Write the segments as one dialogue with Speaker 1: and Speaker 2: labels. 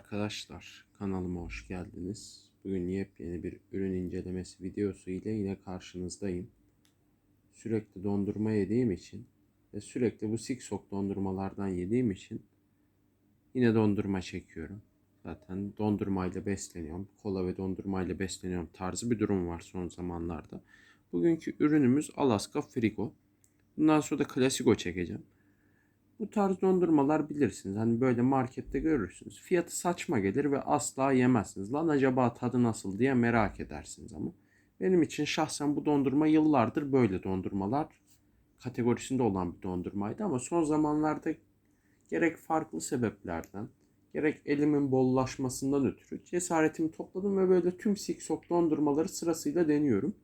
Speaker 1: arkadaşlar, kanalıma hoş geldiniz. Bugün yepyeni bir ürün incelemesi videosu ile yine karşınızdayım. Sürekli dondurma yediğim için ve sürekli bu Siksok dondurmalardan yediğim için yine dondurma çekiyorum. Zaten dondurmayla besleniyorum, kola ve dondurmayla besleniyorum tarzı bir durum var son zamanlarda. Bugünkü ürünümüz Alaska Frigo. Bundan sonra da Classico çekeceğim. Bu tarz dondurmalar bilirsiniz. Hani böyle markette görürsünüz. Fiyatı saçma gelir ve asla yemezsiniz. Lan acaba tadı nasıl diye merak edersiniz ama. Benim için şahsen bu dondurma yıllardır böyle dondurmalar kategorisinde olan bir dondurmaydı ama son zamanlarda gerek farklı sebeplerden gerek elimin bollaşmasından ötürü cesaretimi topladım ve böyle tüm Siksok dondurmaları sırasıyla deniyorum.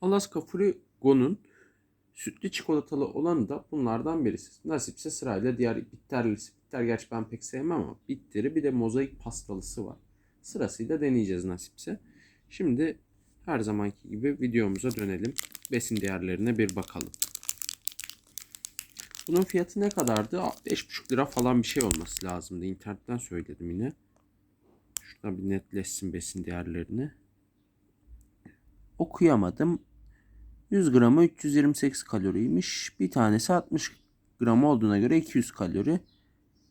Speaker 1: Alaska Frigo'nun Sütlü çikolatalı olanı da bunlardan birisi. Nasipse sırayla diğer bitterlisi. Bitter gerçi ben pek sevmem ama bitteri bir de mozaik pastalısı var. Sırasıyla deneyeceğiz nasipse. Şimdi her zamanki gibi videomuza dönelim. Besin değerlerine bir bakalım. Bunun fiyatı ne kadardı? 5,5 lira falan bir şey olması lazımdı. İnternetten söyledim yine. Şuradan bir netleşsin besin değerlerini. Okuyamadım. 100 gramı 328 kaloriymiş. Bir tanesi 60 gram olduğuna göre 200 kalori.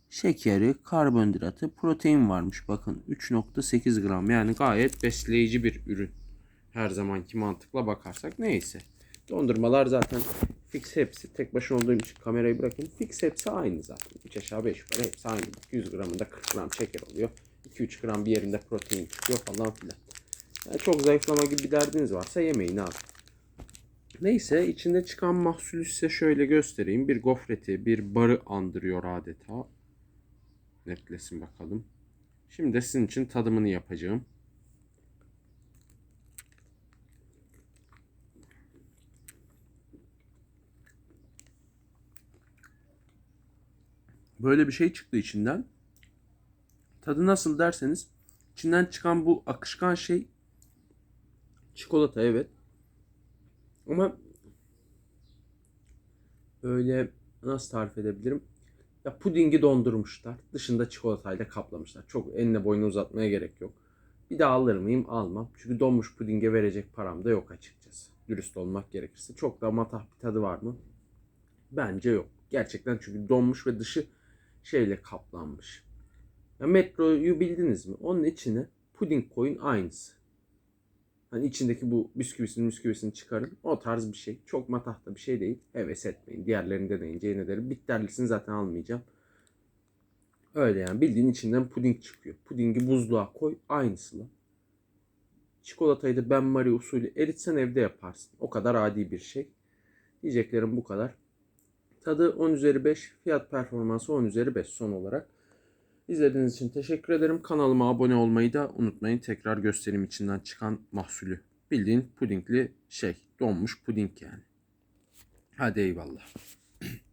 Speaker 1: Şekeri, karbonhidratı, protein varmış. Bakın 3.8 gram yani gayet besleyici bir ürün. Her zamanki mantıkla bakarsak neyse. Dondurmalar zaten fix hepsi. Tek başına olduğum için kamerayı bırakın. Fix hepsi aynı zaten. 3 aşağı 5 yukarı hepsi aynı. 100 gramında 40 gram şeker oluyor. 2-3 gram bir yerinde protein çıkıyor falan filan. Yani çok zayıflama gibi bir derdiniz varsa yemeyin abi. Neyse içinde çıkan mahsulü size şöyle göstereyim. Bir gofreti, bir barı andırıyor adeta. Netlesin bakalım. Şimdi de sizin için tadımını yapacağım. Böyle bir şey çıktı içinden. Tadı nasıl derseniz içinden çıkan bu akışkan şey çikolata evet. Ama öyle nasıl tarif edebilirim? Ya pudingi dondurmuşlar. Dışında çikolatayla kaplamışlar. Çok eline boyunu uzatmaya gerek yok. Bir daha alır mıyım? Almam. Çünkü donmuş pudinge verecek param da yok açıkçası. Dürüst olmak gerekirse. Çok da matah bir tadı var mı? Bence yok. Gerçekten çünkü donmuş ve dışı şeyle kaplanmış. Ya metroyu bildiniz mi? Onun içine puding koyun aynısı. Hani içindeki bu bisküvisini bisküvisini çıkarın. O tarz bir şey. Çok matahta bir şey değil. Heves etmeyin. Diğerlerini deneyince yine derim. Bitterlisini zaten almayacağım. Öyle yani. Bildiğin içinden puding çıkıyor. Pudingi buzluğa koy. Aynısı lan. Çikolatayı da Ben Marie usulü eritsen evde yaparsın. O kadar adi bir şey. Diyeceklerim bu kadar. Tadı 10 üzeri 5. Fiyat performansı 10 üzeri 5 son olarak. İzlediğiniz için teşekkür ederim. Kanalıma abone olmayı da unutmayın. Tekrar gösterim içinden çıkan mahsulü. Bildiğin pudingli şey. Donmuş puding yani. Hadi eyvallah.